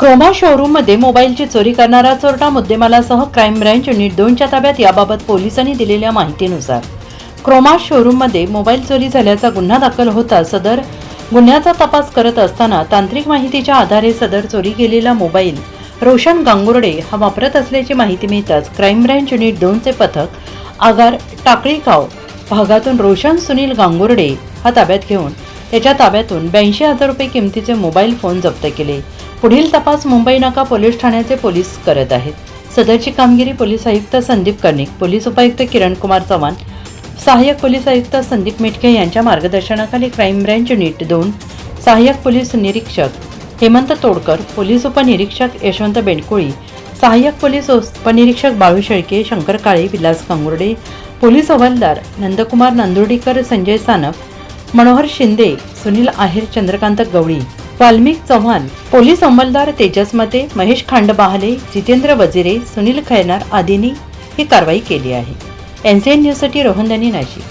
Croma शोरूममध्ये मोबाईलची चोरी करणारा चोरटा मुद्देमालासह क्राईम ब्रँच युनिट दोनच्या ताब्यात याबाबत पोलिसांनी दिलेल्या माहितीनुसार. क्रोमा शोरूममध्ये मोबाईल चोरी झाल्याचा गुन्हा दाखल होता. सदर गुन्ह्याचा तपास करत असताना तांत्रिक माहितीच्या आधारे सदर चोरी केलेला मोबाईल रोशन गांगुर्डे हा वापरत असल्याची माहिती मिळताच क्राईम ब्रँच युनिट दोनचे पथक आगार टाकळीगाव भागातून रोशन सुनील गांगुर्डे हा ताब्यात घेऊन त्याच्या ताब्यातून ब्याऐंशी हजार रुपये किमतीचे मोबाईल फोन जप्त केले. पुढील तपास मुंबई नाका पोलीस ठाण्याचे पोलीस करत आहेत. सदरची कामगिरी पोलीस आयुक्त संदीप कर्णिक पोलीस उपायुक्त किरण कुमार चव्हाण सहाय्यक पोलीस आयुक्त संदीप मिटके यांच्या मार्गदर्शनाखाली क्राईम ब्रँच युनिट दोन सहाय्यक पोलीस निरीक्षक हेमंत तोडकर पोलीस उपनिरीक्षक यशवंत बेंडकोळी सहाय्यक पोलीस उपनिरीक्षक बाळू शेळके शंकर काळे विलास कांगुर्डे पोलीस हवालदार नंदकुमार नांदुर्डीकर संजय सानप मनोहर शिंदे सुनील आहेर चंद्रकांत गवळी वाल्मिक चव्हाण पोलीस अंमलदार तेजस मते महेश खांडबहाले जितेंद्र वजिरे सुनील खैनार आदींनी ही कारवाई केली आहे. एनसीएन न्यूजसाठी रोहनदानी नाशिक.